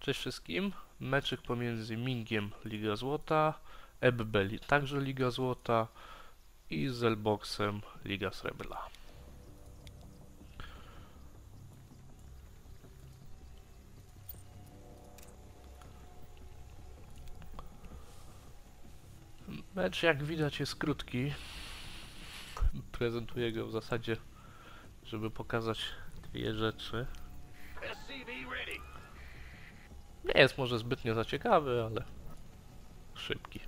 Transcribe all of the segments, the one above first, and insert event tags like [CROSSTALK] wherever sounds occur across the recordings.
Cześć wszystkim. Meczyk pomiędzy Mingiem Liga Złota, Ebbeli także Liga Złota i Zelboxem Liga Srebra. Mecz jak widać jest krótki. Prezentuję go w zasadzie, żeby pokazać dwie rzeczy. Nie jest może zbytnio za ciekawy, ale szybki.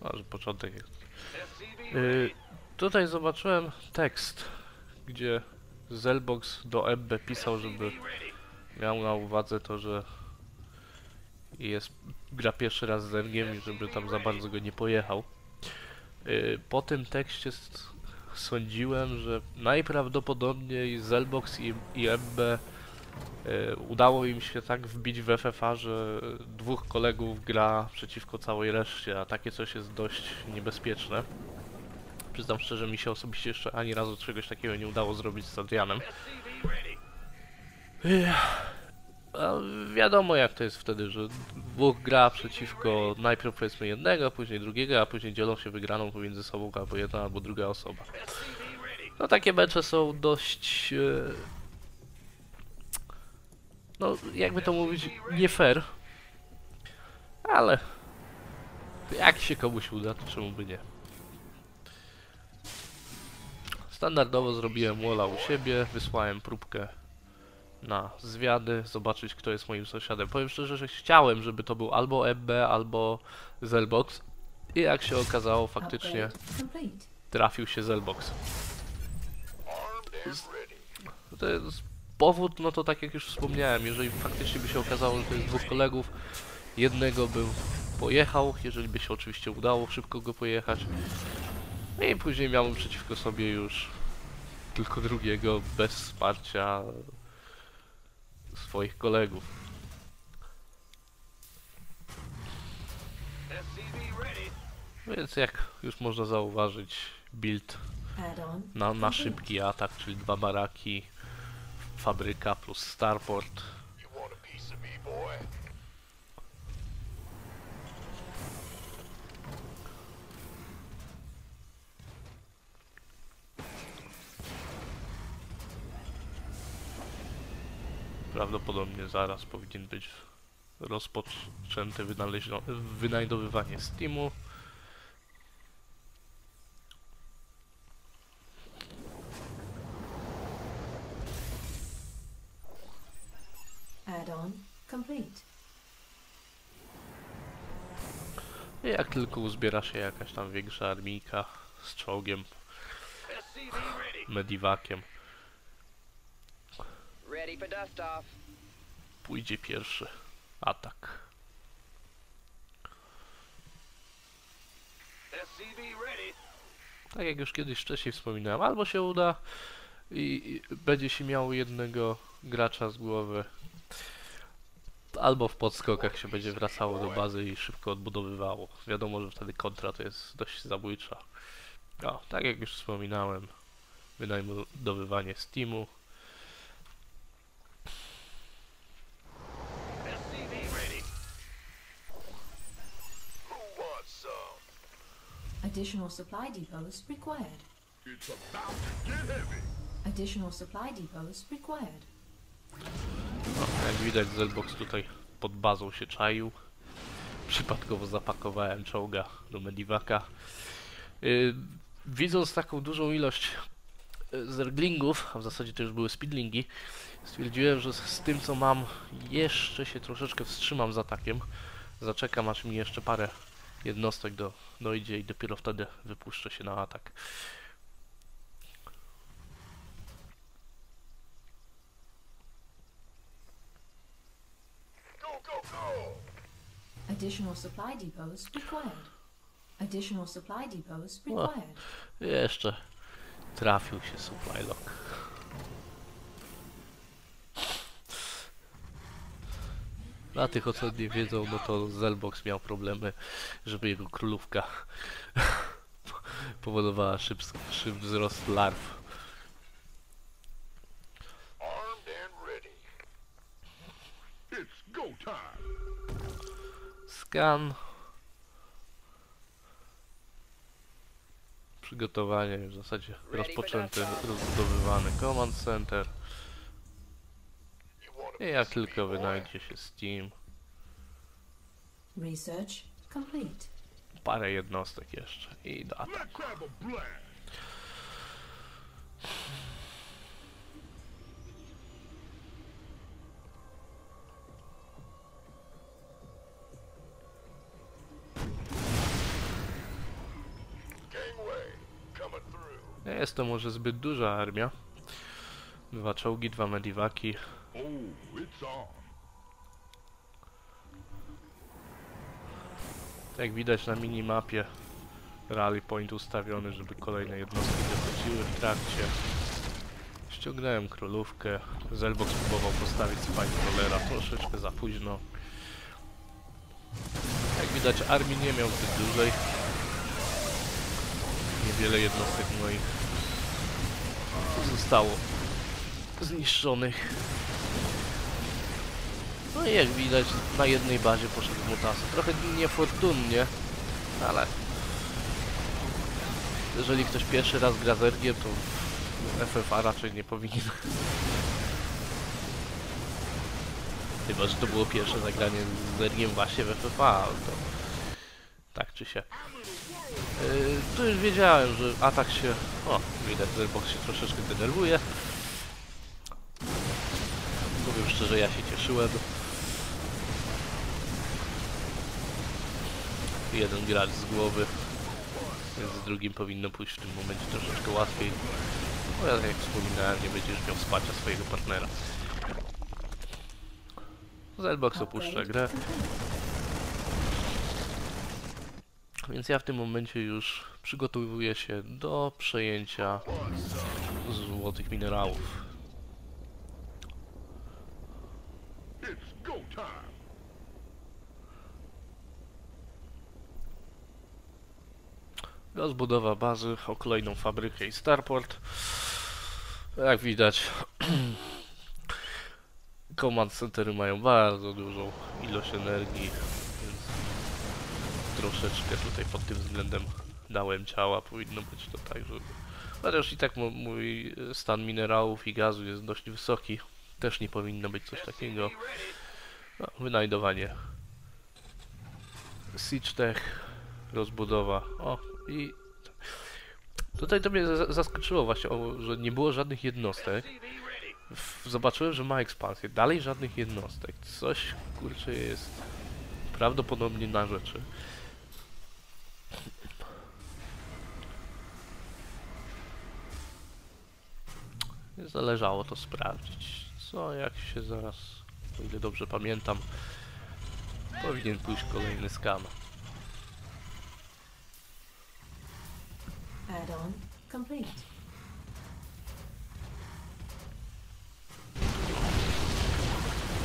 Może początek jest. Y, tutaj zobaczyłem tekst, gdzie Zelbox do Ebbe pisał, żeby miał na uwadze to, że jest gra pierwszy raz z Zergiem i żeby tam za bardzo go nie pojechał. Y, po tym tekście sądziłem, że najprawdopodobniej Zelbox i, i Ebbe udało im się tak wbić w FFA, że dwóch kolegów gra przeciwko całej reszcie, a takie coś jest dość niebezpieczne. Przyznam szczerze, mi się osobiście jeszcze ani razu czegoś takiego nie udało zrobić z Adrianem. A wiadomo jak to jest wtedy, że dwóch gra przeciwko najpierw powiedzmy jednego, później drugiego, a później dzielą się wygraną pomiędzy sobą albo jedna, albo druga osoba. No takie mecze są dość... No jakby to mówić, nie fair. Ale... Jak się komuś uda, to czemu by nie. Standardowo zrobiłem walla u siebie, wysłałem próbkę na zwiady, zobaczyć kto jest moim sąsiadem. Powiem szczerze, że chciałem, żeby to był albo EB, albo Zelbox. I jak się okazało, faktycznie trafił się Zelbox. To jest powód, no to tak jak już wspomniałem, jeżeli faktycznie by się okazało, że to jest dwóch kolegów, jednego bym pojechał, jeżeli by się oczywiście udało szybko go pojechać. I później miałbym przeciwko sobie już tylko drugiego bez wsparcia swoich kolegów. Więc jak już można zauważyć, build na, na complete. szybki atak, czyli dwa baraki, fabryka plus starport. Prawdopodobnie zaraz powinien być rozpoczęte wynajdowywanie Steamu. Add-on complete. I jak tylko uzbiera się jakaś tam większa armijka z czołgiem, mediwakiem, pójdzie pierwszy atak. Tak jak już kiedyś wcześniej wspominałem, albo się uda i i będzie się miał jednego gracza z głowy, albo w podskokach się będzie wracało do bazy i szybko odbudowywało. Wiadomo, że wtedy kontra to jest dość zabójcza. O, tak jak już wspominałem, wynajmowywanie Steamu. Additional supply depots required. It's about to get heavy. Additional supply depots required. No, jak widać Zelbox tutaj pod bazą się czaił. Przypadkowo zapakowałem czołga do Medivaka. Yy, widząc taką dużą ilość yy, zerglingów, a w zasadzie to już były speedlingi, stwierdziłem, że z tym co mam jeszcze się troszeczkę wstrzymam z atakiem. Zaczekam aż mi jeszcze parę jednostek do, dojdzie i dopiero wtedy wypuszczę się na atak. Go, go, go! Additional supply depots required. Additional supply depots required. Jeszcze trafił się supply lock. Dla tych, o co nie wiedzą, no to Zelbox miał problemy, żeby jego królówka [LAUGHS] powodowała szybki, szybki wzrost larw. Scan. Przygotowanie w zasadzie rozpoczęte, rozbudowywany Command Center. I jak tylko wynajdzie się Steam, Research complete. parę jednostek jeszcze i do ataku. Nie jest to może zbyt duża armia. Dwa czołgi, dwa mediwaki. Oh. Jak widać na minimapie rally point ustawiony, żeby kolejne jednostki dochodziły w trakcie. Ściągnąłem królówkę. Zelbox próbował postawić Spine troszeczkę za późno. Jak widać armii nie miał zbyt dużej. Niewiele jednostek moich zostało zniszczonych. No i jak widać na jednej bazie poszedł mutasy. Trochę niefortunnie, ale jeżeli ktoś pierwszy raz gra z Ergiem, to FFA raczej nie powinien. Chyba, że to było pierwsze zagranie z Ergiem właśnie w FFA, to tak czy się. Yy, tu już wiedziałem, że atak się... O, widać, box się troszeczkę denerwuje. Powiem szczerze, ja się cieszyłem. Jeden gracz z głowy, więc z drugim powinno pójść w tym momencie troszeczkę łatwiej. Bo ja, tak jak wspominałem, nie będziesz miał wsparcia swojego partnera. Zelbox opuszcza grę, więc ja w tym momencie już przygotowuję się do przejęcia złotych minerałów. Rozbudowa bazy o kolejną fabrykę i starport. Jak widać, [CLEARS THROAT] command centery mają bardzo dużą ilość energii, troszeczkę tutaj pod tym względem dałem ciała. Powinno być to tak, że chociaż i tak mój stan minerałów i gazu jest dość wysoki, też nie powinno być coś takiego. No, wynajdowanie Siege Tech, rozbudowa. O, i tutaj to mnie za- zaskoczyło właśnie, że nie było żadnych jednostek. Zobaczyłem, że ma ekspansję. Dalej żadnych jednostek. Coś, kurczę, jest prawdopodobnie na rzeczy. Zależało to sprawdzić. Co, jak się zaraz, o ile dobrze pamiętam, powinien pójść kolejny skan. Add-on complete.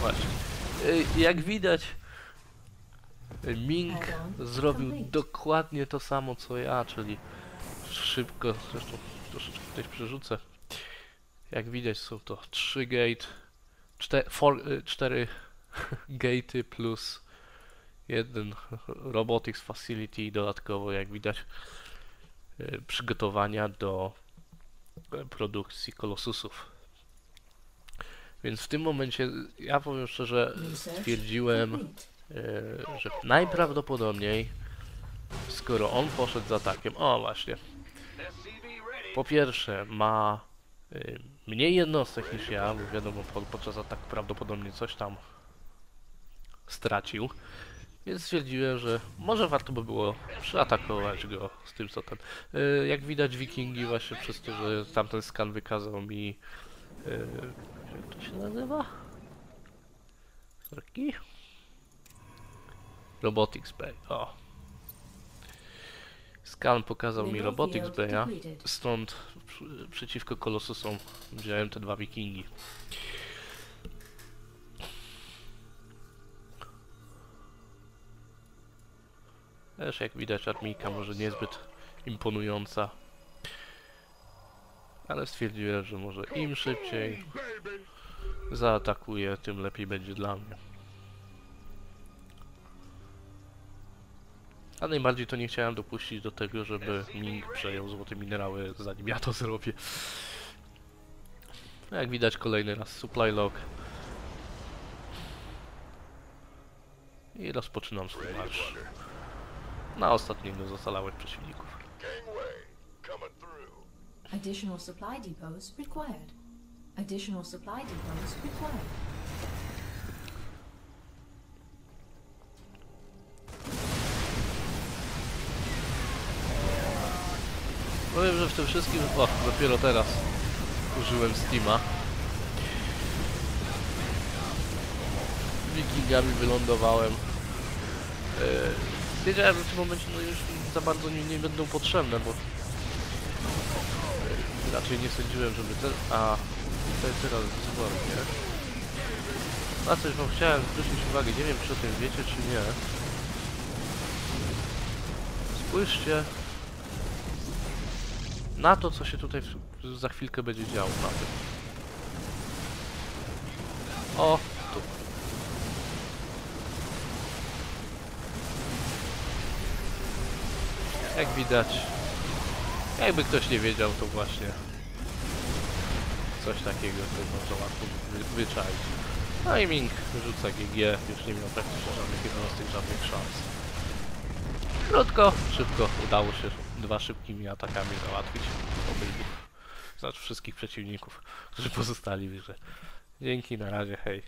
Właśnie. Y, Jak widać, Ming zrobił dokładnie to samo co ja, czyli szybko, zresztą troszeczkę tutaj przerzucę. Jak widać są to 3 gate, 4, 4 [LAUGHS] gate'y plus jeden robotics facility i dodatkowo jak widać y, przygotowania do produkcji kolosusów. Więc w tym momencie ja powiem szczerze stwierdziłem, e, że najprawdopodobniej skoro on poszedł z atakiem, o właśnie, po pierwsze ma mniej jednostek niż ja, bo wiadomo po, podczas ataku prawdopodobnie coś tam stracił, więc stwierdziłem, że może warto by było przeatakować go z tym co ten. E, jak widać wikingi właśnie przez to, że tamten skan wykazał mi e, jak to się nazywa? Sorki? Robotics Bay, o. Skan pokazał mi Bay'a, depleted. stąd przeciwko Kolosusom wziąłem te dwa wikingi. Też jak widać armijka może niezbyt imponująca. Ale stwierdziłem, że może im szybciej zaatakuję, tym lepiej będzie dla mnie. A najbardziej to nie chciałem dopuścić do tego, żeby Ming przejął złote minerały, zanim ja to zrobię. Jak widać kolejny raz supply log. I rozpoczynam swój marsz na ostatniego z ocalałych przeciwników. Additional supply depots required. Additional supply depots required. Powiem, że w tym wszystkim, o, dopiero teraz użyłem Steama. Wikingami wylądowałem. Yy, wiedziałem, że w tym momencie no już za bardzo mi nie będą potrzebne, bo yy, raczej nie sądziłem, żeby ten... A, tutaj teraz zwolnię. Na coś wam chciałem zwrócić uwagę, nie wiem czy o tym wiecie czy nie. Spójrzcie na to, co się tutaj za chwilkę będzie działo na tym. O, tu. Jak widać, jakby ktoś nie wiedział, to właśnie coś takiego to można łatwo wy, wyczaić. No i Ming rzuca GG, już nie miał praktycznie żadnych jednostek, żadnych szans. Krótko, szybko udało się dwa szybkimi atakami załatwić obydwu. Znaczy wszystkich przeciwników, którzy pozostali w grze. Dzięki, na razie, hej.